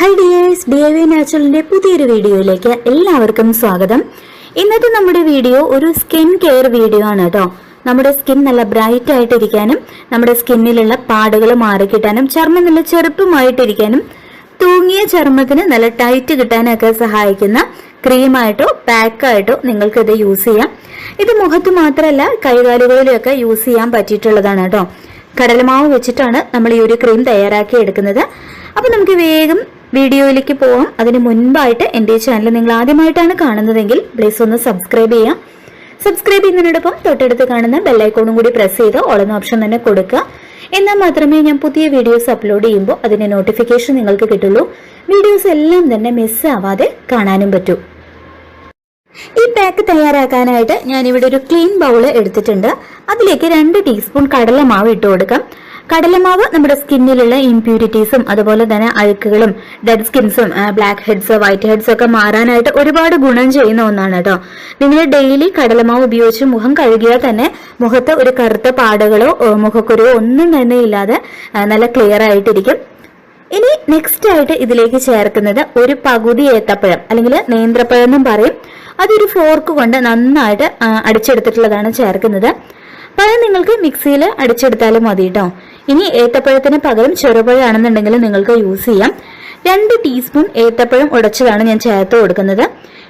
Hi dears D A V നാച്ചുറലിന്റെ പുതിയൊരു വീഡിയോയിലേക്ക് എല്ലാവർക്കും സ്വാഗതം. ഇന്നത്തെ നമ്മുടെ വീഡിയോ ഒരു സ്കിൻ കെയർ വീഡിയോ ആണ് കേട്ടോ. നമ്മുടെ സ്കിൻ നല്ല ബ്രൈറ്റ് ആയിട്ടിരിക്കാനും നമ്മുടെ സ്കിന്നിലുള്ള പാടുകൾ മാറിക്കിട്ടാനും ചർമ്മം നല്ല ചെറുപ്പമായിട്ടിരിക്കാനും തൂങ്ങിയ ചർമ്മത്തിന് നല്ല ടൈറ്റ് കിട്ടാനൊക്കെ സഹായിക്കുന്ന ക്രീമായിട്ടോ പാക്കായിട്ടോ നിങ്ങൾക്കിത് യൂസ് ചെയ്യാം. ഇത് മുഖത്ത് മാത്രമല്ല കൈകാലുകളിലൊക്കെ യൂസ് ചെയ്യാൻ പറ്റിയിട്ടുള്ളതാണ് കേട്ടോ. കടലമാവ് വെച്ചിട്ടാണ് നമ്മൾ ഈ ഒരു ക്രീം തയ്യാറാക്കി എടുക്കുന്നത്. അപ്പൊ നമുക്ക് വേഗം വീഡിയോയിലേക്ക് പോവാം. അതിന് മുൻപായിട്ട് എന്റെ ചാനൽ നിങ്ങൾ ആദ്യമായിട്ടാണ് കാണുന്നതെങ്കിൽ പ്ലീസ് ഒന്ന് സബ്സ്ക്രൈബ് ചെയ്യാം. സബ്സ്ക്രൈബ് ചെയ്യുന്നതിനോടൊപ്പം തൊട്ടടുത്ത് കാണുന്ന ബെല്ലൈക്കോണും കൂടി പ്രസ് ചെയ്ത് ഓളെന്ന ഓപ്ഷൻ തന്നെ കൊടുക്കുക. എന്നാൽ മാത്രമേ ഞാൻ പുതിയ വീഡിയോസ് അപ്ലോഡ് ചെയ്യുമ്പോൾ അതിന്റെ നോട്ടിഫിക്കേഷൻ നിങ്ങൾക്ക് കിട്ടുള്ളൂ. വീഡിയോസ് എല്ലാം തന്നെ മിസ് ആവാതെ കാണാനും പറ്റൂ. പാക്ക് തയ്യാറാക്കാനായിട്ട് ഞാൻ ഇവിടെ ഒരു ക്ലീൻ ബൗൾ എടുത്തിട്ടുണ്ട്. അതിലേക്ക് രണ്ട് ടീസ്പൂൺ കടലമാവ് ഇട്ട് കൊടുക്കാം. കടലമാവ് നമ്മുടെ സ്കിന്നിലുള്ള ഇംപ്യൂരിറ്റീസും അതുപോലെ തന്നെ അഴുക്കുകളും ഡെഡ് സ്കിൻസും ബ്ലാക്ക് ഹെഡ്സ് വൈറ്റ് ഹെഡ്സ് ഒക്കെ മാറാനായിട്ട് ഒരുപാട് ഗുണം ചെയ്യുന്ന ഒന്നാണ് കേട്ടോ. നിങ്ങൾ ഡെയിലി കടലമാവ് ഉപയോഗിച്ച് മുഖം കഴുകിയാൽ തന്നെ മുഖത്ത് ഒരു കറുത്ത പാടുകളോ മുഖക്കുരുവോ ഒന്നും തന്നെ ഇല്ലാതെ നല്ല ക്ലിയർ ആയിട്ടിരിക്കും. ഇനി നെക്സ്റ്റ് ആയിട്ട് ഇതിലേക്ക് ചേർക്കുന്നത് ഒരു പകുതി ഏത്തപ്പഴം അല്ലെങ്കിൽ നേന്ത്രപ്പഴം എന്നും പറയും. അതൊരു ഫോർക്ക് കൊണ്ട് നന്നായിട്ട് അടിച്ചെടുത്തിട്ടുള്ളതാണ് ചേർക്കുന്നത്. പഴം നിങ്ങൾക്ക് മിക്സിയിൽ അടിച്ചെടുത്താലും മതി കേട്ടോ ഇനി ഏത്തപ്പഴത്തിന് പകരം ചെറുപഴമാണെന്നുണ്ടെങ്കിൽ നിങ്ങൾക്ക് യൂസ് ചെയ്യാം. രണ്ട് ടീസ്പൂൺ ഏത്തപ്പഴം ഉടച്ചതാണ് ഞാൻ ചേർത്ത് കൊടുക്കുന്നത്.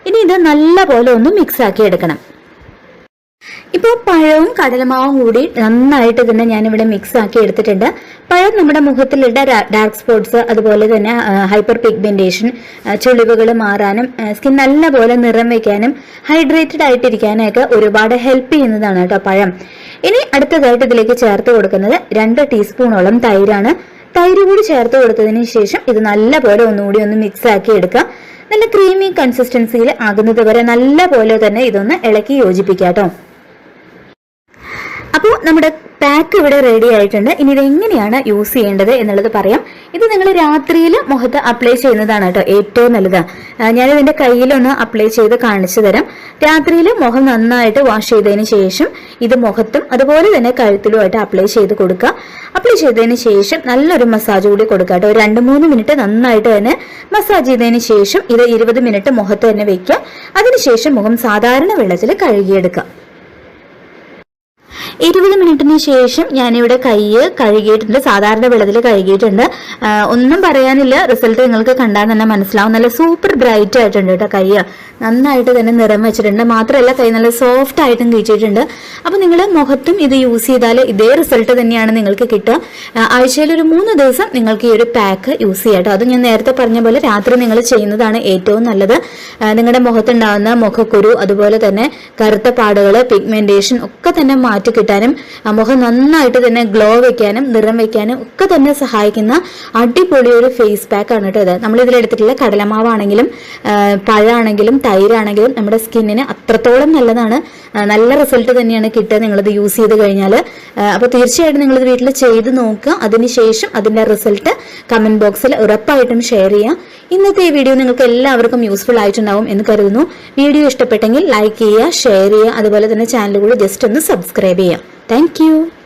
ഇനി ഇത് നല്ലപോലെ ഒന്ന് മിക്സ് ആക്കി എടുക്കണം. ഇപ്പോൾ പഴവും കടലമാവും കൂടി നന്നായിട്ട് തന്നെ ഞാനിവിടെ മിക്സ് ആക്കി എടുത്തിട്ടുണ്ട്. പഴം നമ്മുടെ മുഖത്തിലുള്ള ഡാർക്ക് സ്പോട്ട്സ് അതുപോലെ തന്നെ ഹൈപ്പർ പിഗ്മെന്റേഷൻ ചുളിവുകൾ മാറാനും സ്കിൻ നല്ലപോലെ നിറം വയ്ക്കാനും ഹൈഡ്രേറ്റഡ് ആയിട്ടിരിക്കാനൊക്കെ ഒരുപാട് ഹെൽപ്പ് ചെയ്യുന്നതാണ് കേട്ടോ പഴം. ഇനി അടുത്തതായിട്ട് ഇതിലേക്ക് ചേർത്ത് കൊടുക്കുന്നത് രണ്ട് ടീസ്പൂണോളം തൈരാണ്. തൈര് കൂടി ചേർത്ത് കൊടുത്തതിന് ശേഷം ഇത് നല്ലപോലെ ഒന്നുകൂടി ഒന്ന് മിക്സ് ആക്കി എടുക്കുക നല്ല ക്രീമി കൺസിസ്റ്റൻസിയിൽ ആകുന്നത് വരെ നല്ലപോലെ തന്നെ ഇതൊന്ന് ഇളക്കി യോജിപ്പിക്കാം കേട്ടോ. അപ്പോൾ നമ്മുടെ പാക്ക് ഇവിടെ റെഡി ആയിട്ടുണ്ട്. ഇനി ഇത് എങ്ങനെയാണ് യൂസ് ചെയ്യേണ്ടത് എന്നുള്ളത് പറയാം. ഇത് നിങ്ങൾ രാത്രിയിൽ മുഖത്ത് അപ്ലൈ ചെയ്യുന്നതാണ് കേട്ടോ ഏറ്റവും നല്ലത്. ഞാനിത് ഞാനിതിന്റെ കയ്യിലൊന്ന് അപ്ലൈ ചെയ്ത് കാണിച്ചു തരാം. രാത്രിയിൽ മുഖം നന്നായിട്ട് വാഷ് ചെയ്തതിന് ശേഷം ഇത് മുഖത്തും അതുപോലെ തന്നെ കഴുത്തിലുമായിട്ട് അപ്ലൈ ചെയ്ത് കൊടുക്കുക. അപ്ലൈ ചെയ്തതിന് ശേഷം നല്ലൊരു മസാജ് കൂടി കൊടുക്കുക കേട്ടോ. രണ്ട് മൂന്ന് മിനിറ്റ് നന്നായിട്ട് തന്നെ മസാജ് ചെയ്തതിന് ശേഷം ഇത് ഇരുപത് മിനിറ്റ് മുഖത്ത് തന്നെ വെക്കുക. അതിനുശേഷം മുഖം സാധാരണ വെള്ളത്തിൽ കഴുകിയെടുക്കുക. ഇരുപത് മിനിറ്റിന് ശേഷം ഞാനിവിടെ കൈ കഴുകിയിട്ടുണ്ട്. സാധാരണ വെള്ളത്തിൽ കഴുകിയിട്ടുണ്ട്. ഒന്നും പറയാനില്ല. റിസൾട്ട് നിങ്ങൾക്ക് കണ്ടാൽ തന്നെ മനസ്സിലാവും. നല്ല സൂപ്പർ ബ്രൈറ്റ് ആയിട്ടുണ്ട് കേട്ടോ കൈ നന്നായിട്ട് തന്നെ നിറം വെച്ചിട്ടുണ്ട്. മാത്രമല്ല കൈ നല്ല സോഫ്റ്റ് ആയിട്ടും കിട്ടിയിട്ടുണ്ട്. അപ്പൊ നിങ്ങൾ മുഖത്തും ഇത് യൂസ് ചെയ്താൽ ഇതേ റിസൾട്ട് തന്നെയാണ് നിങ്ങൾക്ക് കിട്ടുക. ആഴ്ചയിൽ ഒരു മൂന്ന് ദിവസം നിങ്ങൾക്ക് ഈ ഒരു പാക്ക് യൂസ് ചെയ്യാം കേട്ടോ അത് ഞാൻ നേരത്തെ പറഞ്ഞ പോലെ രാത്രി നിങ്ങൾ ചെയ്യുന്നതാണ് ഏറ്റവും നല്ലത്. നിങ്ങളുടെ മുഖത്തുണ്ടാവുന്ന മുഖക്കുരു അതുപോലെ തന്നെ കറുത്ത പാടുകൾ പിഗ്മെന്റേഷൻ ഒക്കെ തന്നെ മാറ്റി കിട്ടാനും മുഖം നന്നായിട്ട് തന്നെ ഗ്ലോ വെക്കാനും നിറം വെക്കാനും ഒക്കെ തന്നെ സഹായിക്കുന്ന അടിപൊളി ഒരു ഫേസ് പാക്ക് ആണ് കേട്ടോ ഇത്. നമ്മൾ ഇതിലെടുത്തിട്ടുള്ള കടലമാവാണെങ്കിലും പഴമാണെങ്കിലും തൈരാണെങ്കിലും നമ്മുടെ സ്കിന്നിന് അത്രത്തോളം നല്ലതാണ്. നല്ല റിസൾട്ട് തന്നെയാണ് കിട്ടുക നിങ്ങളിത് യൂസ് ചെയ്ത് കഴിഞ്ഞാൽ അപ്പോൾ തീർച്ചയായിട്ടും നിങ്ങളിത് വീട്ടിൽ ചെയ്ത് നോക്കുക. അതിനുശേഷം അതിന്റെ റിസൾട്ട് കമന്റ് ബോക്സിൽ ഉറപ്പായിട്ടും ഷെയർ ചെയ്യുക ഇന്നത്തെ ഈ വീഡിയോ നിങ്ങൾക്ക് എല്ലാവർക്കും യൂസ്ഫുൾ ആയിട്ടുണ്ടാവും എന്ന് കരുതുന്നു. വീഡിയോ ഇഷ്ടപ്പെട്ടെങ്കിൽ ലൈക്ക് ചെയ്യുക ഷെയർ ചെയ്യുക അതുപോലെ തന്നെ ചാനൽ കൂടി ജസ്റ്റ് ഒന്ന് സബ്സ്ക്രൈബ് ചെയ്യുക. താങ്ക്